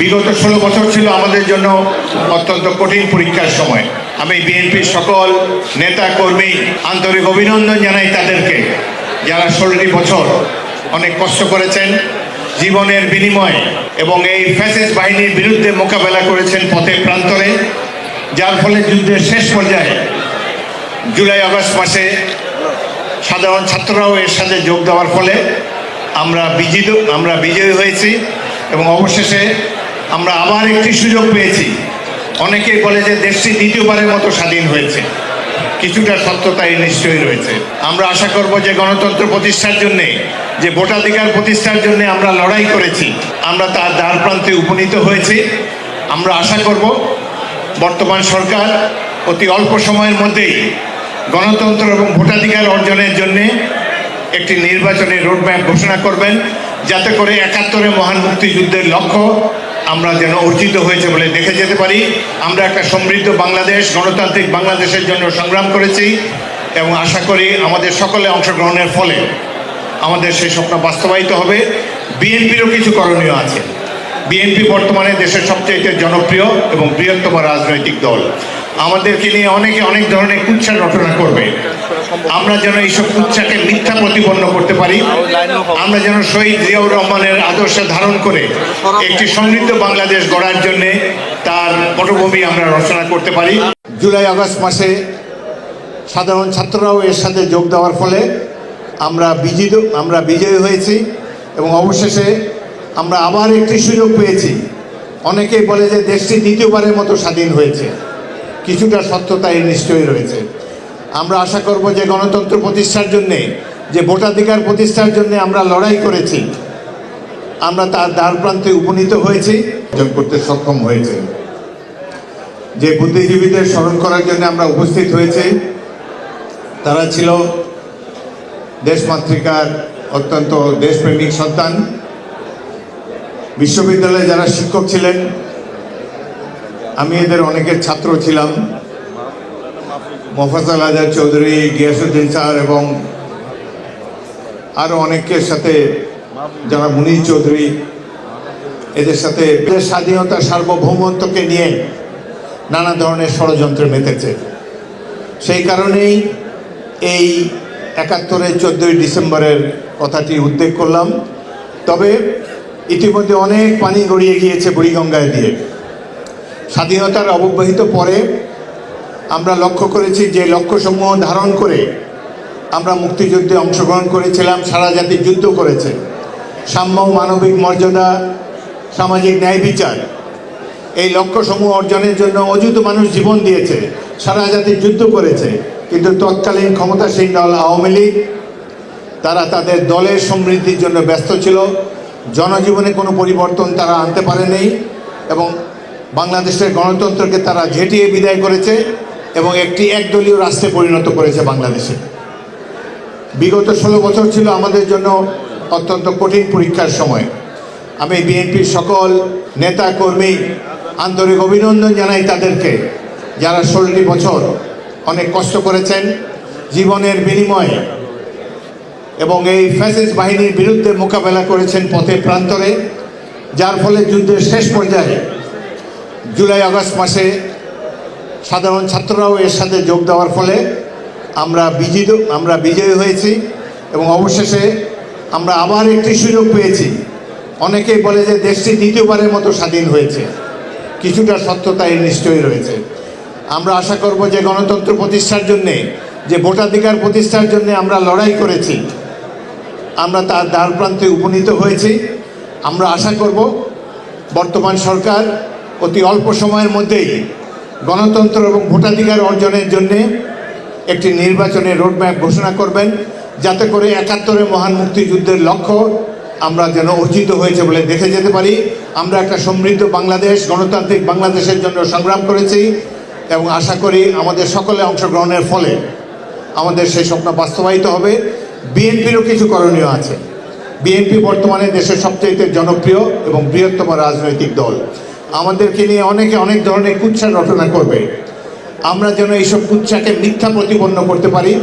বিগত ষোলো বছর ছিল আমাদের জন্য অত্যন্ত কঠিন পরীক্ষার সময়। আমি বিএনপির সকল নেতা, কর্মী, আন্তরিক অভিনন্দন জানাই তাদেরকে, যারা ষোলোটি বছর অনেক কষ্ট করেছেন, জীবনের বিনিময়ে এবং এই ফ্যাসিস্ট বাহিনীর বিরুদ্ধে মোকাবেলা করেছেন পথে প্রান্তরে, যার ফলে যুদ্ধের শেষ পর্যায়ে জুলাই আগস্ট মাসে সাধারণ ছাত্ররাও এর সাথে যোগ দেওয়ার ফলে আমরা বিজিত আমরা বিজয়ী হয়েছি এবং অবশেষে আমরা আবার একটি সুযোগ পেয়েছি। অনেকে বলে যে দেশটি দ্বিতীয়বারের মতো স্বাধীন হয়েছে। কিছুটা সত্যতা এই নিশ্চয়ই রয়েছে। আমরা আশা করব যে গণতন্ত্র প্রতিষ্ঠার জন্যে, যে ভোটাধিকার প্রতিষ্ঠার জন্য আমরা লড়াই করেছি, আমরা তার দ্বার প্রান্তে উপনীত হয়েছি। আমরা আশা করব বর্তমান সরকার অতি অল্প সময়ের মধ্যেই গণতন্ত্র এবং ভোটাধিকার অর্জনের জন্যে একটি নির্বাচনের রোডম্যাপ ঘোষণা করবেন, যাতে করে একাত্তরে মহান মুক্তিযুদ্ধের লক্ষ্য আমরা যেন অর্জিত হয়েছে বলে দেখে যেতে পারি। আমরা একটা সমৃদ্ধ বাংলাদেশ, গণতান্ত্রিক বাংলাদেশের জন্য সংগ্রাম করেছি এবং আশা করি আমাদের সকলে অংশগ্রহণের ফলে আমাদের সেই স্বপ্ন বাস্তবায়িত হবে। বিএনপিরও কিছু করণীয় আছে। বিএনপি বর্তমানে দেশের সবচেয়ে জনপ্রিয় এবং বৃহত্তম রাজনৈতিক দল। আমাদেরকে নিয়ে অনেকে অনেক ধরনের কুচ্ছা রচনা করবে। আমরা যেন এইসব কুচ্ছাকে মিথ্যা প্রতিপন্ন করতে পারি। আমরা যেন শহীদ জিয়াউর রহমানের আদর্শ ধারণ করে একটি সমৃদ্ধ বাংলাদেশ গড়ার জন্য তার পটভূমি আমরা রচনা করতে পারি। জুলাই আগস্ট মাসে সাধারণ ছাত্ররাও এর সাথে যোগ দেওয়ার ফলে আমরা বিজিত আমরা বিজয়ী হয়েছি এবং অবশেষে আমরা আবার একটি সুযোগ পেয়েছি। অনেকেই বলে যে দেশটি দ্বিতীয়বারের মতো স্বাধীন হয়েছে। কিছুটা সত্যতা এই নিশ্চয়ই রয়েছে। আমরা আশা করব যে গণতন্ত্র প্রতিষ্ঠার জন্যে, যে ভোটাধিকার প্রতিষ্ঠার জন্য আমরা লড়াই করেছি, আমরা তার দ্বার প্রান্তে উপনীত হয়েছি, অর্জন করতে সক্ষম হয়েছে। যে বুদ্ধিজীবীদের স্মরণ করার জন্য আমরা উপস্থিত হয়েছি, তারা ছিল দেশমাতৃকার অত্যন্ত দেশপ্রেমিক সন্তান। বিশ্ববিদ্যালয়ে যারা শিক্ষক ছিলেন আমি এদের অনেকের ছাত্র ছিলাম। মোফাজাল আজাদ চৌধুরী, গিয়াসুদ্দিন স্যার এবং আরও অনেকের সাথে যারা মুনির চৌধুরী, এদের সাথে স্বাধীনতা সার্বভৌমত্বকে নিয়ে নানা ধরনের ষড়যন্ত্রে মেতেছে। সেই কারণেই এই একাত্তরের চোদ্দোই ডিসেম্বরের কথাটি উল্লেখ করলাম। তবে ইতিমধ্যে অনেক পানি গড়িয়ে গিয়েছে বুড়িগঙ্গায় দিয়ে। স্বাধীনতার অববাহিত পরে আমরা লক্ষ্য করেছি যে লক্ষ্যসমূহ ধারণ করে আমরা মুক্তিযুদ্ধে অংশগ্রহণ করেছিলাম, সারা জাতি যুদ্ধ করেছে। সাম্য, মানবিক মর্যাদা, সামাজিক ন্যায় বিচার, এই লক্ষ্যসমূহ অর্জনের জন্য অযুত মানুষ জীবন দিয়েছে, সারা জাতি যুদ্ধ করেছে। কিন্তু তৎকালীন ক্ষমতাসীন দল আওয়ামী লীগ, তারা তাদের দলের সমৃদ্ধির জন্য ব্যস্ত ছিল। জনজীবনে কোনো পরিবর্তন তারা আনতে পারেনি এবং বাংলাদেশের গণতন্ত্রকে তারা ঝেঁটিয়ে বিদায় করেছে এবং একটি একদলীয় রাষ্ট্রে পরিণত করেছে বাংলাদেশে। বিগত ষোলো বছর ছিল আমাদের জন্য অত্যন্ত কঠিন পরীক্ষার সময়। আমি বিএনপির সকল নেতা, কর্মী আন্তরিক অভিনন্দন জানাই তাদেরকে, যারা ষোলোটি বছর অনেক কষ্ট করেছেন জীবনের বিনিময়ে এবং এই ফ্যাসিস্ট বাহিনীর বিরুদ্ধে মোকাবেলা করেছেন পথে প্রান্তরে, যার ফলে যুদ্ধের শেষ পর্যায়ে জুলাই আগস্ট মাসে সাধারণ ছাত্ররাও এর সাথে যোগ দেওয়ার ফলে আমরা বিজিত, আমরা বিজয়ী হয়েছি এবং অবশেষে আমরা আবার একটি সুযোগ পেয়েছি। অনেকেই বলে যে দেশটি দ্বিতীয়বারের মতো স্বাধীন হয়েছে। কিছুটা সত্যতা এর নিশ্চয়ই রয়েছে। আমরা আশা করব যে গণতন্ত্র প্রতিষ্ঠার জন্যে, যে ভোটাধিকার প্রতিষ্ঠার জন্য আমরা লড়াই করেছি, আমরা তার দ্বার প্রান্তে উপনীত হয়েছি। আমরা আশা করব বর্তমান সরকার অতি অল্প সময়ের মধ্যেই গণতন্ত্র এবং ভোটাধিকার অর্জনের জন্যে একটি নির্বাচনের রোডম্যাপ ঘোষণা করবেন, যাতে করে একাত্তরে মহান মুক্তিযুদ্ধের লক্ষ্য আমরা যেন অর্জিত হয়েছে বলে দেখে যেতে পারি। আমরা একটা সমৃদ্ধ বাংলাদেশ, গণতান্ত্রিক বাংলাদেশের জন্য সংগ্রাম করেছি এবং আশা করি আমাদের সকলে অংশগ্রহণের ফলে আমাদের সেই স্বপ্ন বাস্তবায়িত হবে। বিএনপিরও কিছু করণীয় আছে। বিএনপি বর্তমানে দেশের সবচেয়ে জনপ্রিয় এবং বৃহত্তম রাজনৈতিক দল। আমাদেরকে নিয়ে অনেকে অনেক ধরনের কুচ্ছা রচনা করবে। আমরা যেন এইসব কুচ্ছাকে মিথ্যা প্রতিপন্ন করতে পারি।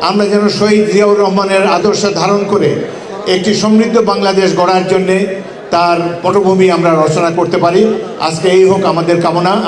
আমরা যেন শহীদ জিয়াউর রহমানের আদর্শ ধারণ করে একটি সমৃদ্ধ বাংলাদেশ গড়ার জন্যে তার পটভূমি আমরা রচনা করতে পারি। আজকে এই হোক আমাদের কামনা।